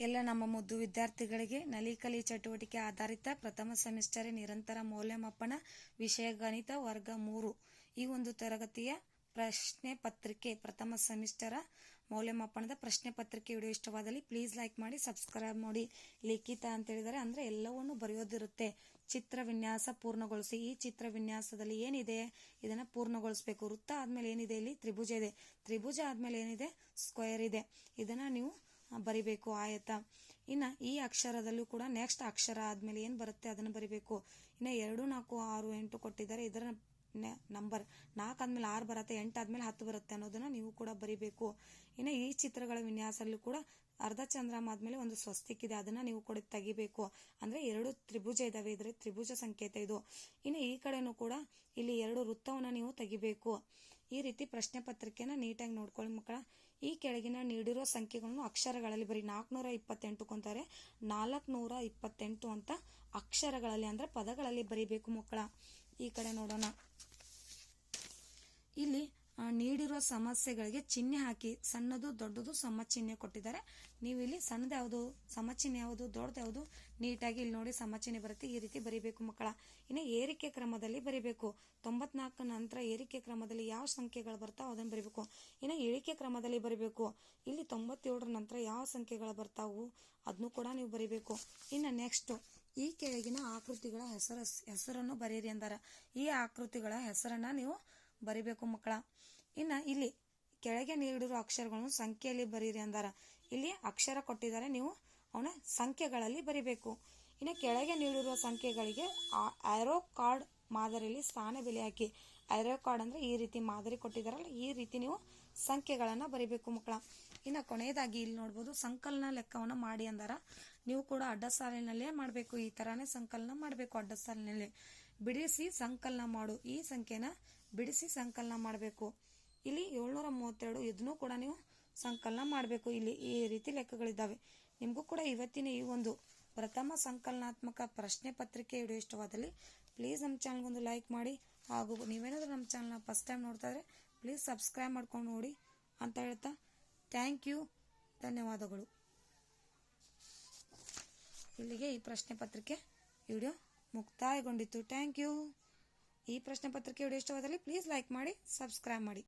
ಎಲ್ಲ ನಮ್ಮ ಮುದ್ದು ವಿದ್ಯಾರ್ಥಿಗಳಿಗೆ ನಲಿಕಲಿ ಚಟುವಟಿಕೆ ಆಧಾರಿತ ಪ್ರಥಮ ಸೆಮಿಸ್ಟರ್ ನಿರಂತರ ಮೌಲ್ಯಮಾಪನ ವಿಷಯ ಗಣಿತ ವರ್ಗ ಮೂರು. ಈ ಒಂದು ತರಗತಿಯ ಪ್ರಶ್ನೆ ಪತ್ರಿಕೆ, ಪ್ರಥಮ ಸೆಮಿಸ್ಟರ ಮೌಲ್ಯಮಾಪನದ ಪ್ರಶ್ನೆ ಪತ್ರಿಕೆ ವಿಡಿಯೋ ಇಷ್ಟವಾದಲ್ಲಿ ಪ್ಲೀಸ್ ಲೈಕ್ ಮಾಡಿ ಸಬ್ಸ್ಕ್ರೈಬ್ ಮಾಡಿ. ಲಿಖಿತ ಅಂತ ಹೇಳಿದರೆ ಅಂದ್ರೆ ಎಲ್ಲವನ್ನು ಬರೆಯೋದಿರುತ್ತೆ. ಚಿತ್ರ ವಿನ್ಯಾಸ ಪೂರ್ಣಗೊಳಿಸಿ. ಈ ಚಿತ್ರ ವಿನ್ಯಾಸದಲ್ಲಿ ಏನಿದೆ? ಇದನ್ನ ಪೂರ್ಣಗೊಳಿಸಬೇಕು. ವೃತ್ತ ಆದ್ಮೇಲೆ ಏನಿದೆ ಇಲ್ಲಿ? ತ್ರಿಭುಜ ಇದೆ. ತ್ರಿಭುಜ ಆದ್ಮೇಲೆ ಏನಿದೆ? ಸ್ಕ್ವೇರ್ ಇದೆ. ಇದನ್ನ ನೀವು ಬರಿಬೇಕು, ಆಯತ. ಇನ್ನ ಈ ಅಕ್ಷರದಲ್ಲೂ ಕೂಡ ನೆಕ್ಸ್ಟ್ ಅಕ್ಷರ ಆದ್ಮೇಲೆ ಏನ್ ಬರುತ್ತೆ ಅದನ್ನ ಬರಿಬೇಕು. ಇನ್ನ ಎರಡು, ನಾಲ್ಕು, ಆರು, ಎಂಟು ಕೊಟ್ಟಿದ್ದಾರೆ. ಇದರ ನಂಬರ್ ನಾಲ್ಕು ಆದ್ಮೇಲೆ ಆರು ಬರುತ್ತೆ, ಎಂಟು ಆದ್ಮೇಲೆ ಹತ್ತು ಬರುತ್ತೆ ಅನ್ನೋದನ್ನ ನೀವು ಕೂಡ ಬರಿಬೇಕು. ಇನ್ನು ಈ ಚಿತ್ರಗಳ ವಿನ್ಯಾಸಲ್ಲೂ ಕೂಡ ಅರ್ಧ ಚಂದ್ರಮ ಆದ್ಮೇಲೆ ಒಂದು ಸ್ವಸ್ತಿಕ್ ಇದೆ ಅದನ್ನ ನೀವು ಕೂಡ ತೆಗಿಬೇಕು. ಅಂದ್ರೆ ಎರಡು ತ್ರಿಭುಜ ಇದಾವೆ, ಇದ್ರೆ ತ್ರಿಭುಜ ಸಂಕೇತ ಇದು. ಇನ್ನು ಈ ಕಡೆನೂ ಕೂಡ ಇಲ್ಲಿ ಎರಡು ವೃತ್ತವನ್ನ ನೀವು ತೆಗಿಬೇಕು. ಈ ರೀತಿ ಪ್ರಶ್ನೆ ಪತ್ರಿಕೆನ ನೀಟಾಗಿ ನೋಡ್ಕೊಳ್ಳಿ ಮಕ್ಕಳ. ಈ ಕೆಳಗಿನ ನೀಡಿರೋ ಸಂಖ್ಯೆಗಳನ್ನು ಅಕ್ಷರಗಳಲ್ಲಿ ಬರೀ ನಾಲ್ಕುನೂರ ಇಪ್ಪತ್ತೆಂಟು ಕೊಂತಾರೆ. ನಾಲ್ಕುನೂರ ಇಪ್ಪತ್ತೆಂಟು ಅಂತ ಅಕ್ಷರಗಳಲ್ಲಿ ಅಂದ್ರೆ ಪದಗಳಲ್ಲಿ ಬರಿಬೇಕು ಮಕ್ಕಳ. ಈ ಕಡೆ ನೋಡೋಣ. ಇಲ್ಲಿ ನೀಡಿರೋ ಸಮಸ್ಯೆಗಳಿಗೆ ಚಿಹ್ನೆ ಹಾಕಿ, ಸಣ್ಣದು ದೊಡ್ಡದು ಸಮ ಚಿಹ್ನೆ ಕೊಟ್ಟಿದ್ದಾರೆ. ನೀವು ಇಲ್ಲಿ ಸಣ್ಣದು ಯಾವುದು ಸಮ ಚಿಹ್ನೆ ಯಾವುದು, ದೊಡ್ಡದು ಯಾವುದು, ನೀಟಾಗಿ ಇಲ್ಲಿ ನೋಡಿ ಸಮ ಚಿಹ್ನೆ ಬರುತ್ತೆ. ಈ ರೀತಿ ಬರಿಬೇಕು ಮಕ್ಕಳ. ಇನ್ನು ಏರಿಕೆ ಕ್ರಮದಲ್ಲಿ ಬರಿಬೇಕು. ತೊಂಬತ್ನಾಲ್ಕು ನಂತರ ಏರಿಕೆ ಕ್ರಮದಲ್ಲಿ ಯಾವ ಸಂಖ್ಯೆಗಳು ಬರ್ತಾವೆ ಅದನ್ನು ಬರಿಬೇಕು. ಇನ್ನು ಇಳಿಕೆ ಕ್ರಮದಲ್ಲಿ ಬರಿಬೇಕು. ಇಲ್ಲಿ ತೊಂಬತ್ತೇಳರ ನಂತರ ಯಾವ ಸಂಖ್ಯೆಗಳು ಬರ್ತಾವು ಅದನ್ನು ಕೂಡ ನೀವು ಬರಿಬೇಕು. ಇನ್ನು ನೆಕ್ಸ್ಟ್ ಈ ಕೆಳಗಿನ ಆಕೃತಿಗಳ ಹೆಸರ ಹೆಸರನ್ನು ಬರೀರಿ ಅಂದಾರ. ಈ ಆಕೃತಿಗಳ ಹೆಸರನ್ನ ನೀವು ಬರಿಬೇಕು ಮಕ್ಕಳ. ಇನ್ನ ಇಲ್ಲಿ ಕೆಳಗೆ ನೀಡಿರುವ ಅಕ್ಷರಗಳನ್ನು ಸಂಖ್ಯೆಯಲ್ಲಿ ಬರೀರಿ ಅಂದಾರ. ಇಲ್ಲಿ ಅಕ್ಷರ ಕೊಟ್ಟಿದ್ದಾರೆ, ನೀವು ಅವನ ಸಂಖ್ಯೆಗಳಲ್ಲಿ ಬರಿಬೇಕು. ಇನ್ನು ಕೆಳಗೆ ನೀಡಿರುವ ಸಂಖ್ಯೆಗಳಿಗೆ ಆರೋ ಕಾರ್ಡ್ ಮಾದರಿಯಲ್ಲಿ ಸ್ಥಾನ ಬೆಲೆ ಹಾಕಿ. ಆರೋ ಕಾರ್ಡ್ ಅಂದ್ರೆ ಈ ರೀತಿ ಮಾದರಿ ಕೊಟ್ಟಿದ್ದಾರಲ್ಲ, ಈ ರೀತಿ ನೀವು ಸಂಖ್ಯೆಗಳನ್ನ ಬರಿಬೇಕು ಮಕ್ಕಳ. ಇನ್ನು ಕೊನೆಯದಾಗಿ ಇಲ್ಲಿ ನೋಡ್ಬೋದು, ಸಂಕಲನ ಲೆಕ್ಕವನ್ನ ಮಾಡಿ ಅಂದಾರ. ನೀವು ಕೂಡ ಅಡ್ಡ ಸಾಲಿನಲ್ಲೇ ಮಾಡಬೇಕು, ಈ ತರಾನೇ ಸಂಕಲನ ಮಾಡಬೇಕು ಅಡ್ಡ ಸಾಲಿನಲ್ಲಿ ಬಿಡಿಸಿ ಸಂಕಲನ ಮಾಡು, ಈ ಸಂಖ್ಯೆನ ಬಿಡಿಸಿ ಸಂಕಲನ ಮಾಡಬೇಕು. ಇಲ್ಲಿ ಏಳ್ನೂರ ಮೂವತ್ತೆರಡು ಇದನ್ನು ಕೂಡ ನೀವು ಸಂಕಲನ ಮಾಡಬೇಕು. ಇಲ್ಲಿ ಈ ರೀತಿ ಲೆಕ್ಕಗಳಿದ್ದಾವೆ. ನಿಮಗೂ ಕೂಡ ಇವತ್ತಿನ ಈ ಒಂದು ಪ್ರಥಮ ಸಂಕಲನಾತ್ಮಕ ಪ್ರಶ್ನೆ ಪತ್ರಿಕೆ ವಿಡಿಯೋ ಇಷ್ಟವಾದಲ್ಲಿ ಪ್ಲೀಸ್ ನಮ್ಮ ಚಾನಲ್ಗೊಂದು ಲೈಕ್ ಮಾಡಿ. ಹಾಗೂ ನೀವೇನಾದರೂ ನಮ್ಮ ಚಾನಲ್ನ ಫಸ್ಟ್ ಟೈಮ್ ನೋಡ್ತಾ ಇದ್ರೆ ಪ್ಲೀಸ್ ಸಬ್ಸ್ಕ್ರೈಬ್ ಮಾಡ್ಕೊಂಡು ನೋಡಿ ಅಂತ ಹೇಳ್ತಾ ಥ್ಯಾಂಕ್ ಯು ಧನ್ಯವಾದಗಳು. ಇಲ್ಲಿಗೆ ಈ ಪ್ರಶ್ನೆ ಪತ್ರಿಕೆ ವಿಡಿಯೋ ಮುಕ್ತಾಯಗೊಂಡಿತ್ತು ಥ್ಯಾಂಕ್ ಯು ಈ ಪ್ರಶ್ನೆ ಪತ್ರಿಕೆ ವಿಡಿಯೋ ಇಷ್ಟವಾದಲ್ಲಿ ಪ್ಲೀಸ್ ಲೈಕ್ ಮಾಡಿ ಸಬ್ಸ್ಕ್ರೈಬ್ ಮಾಡಿ.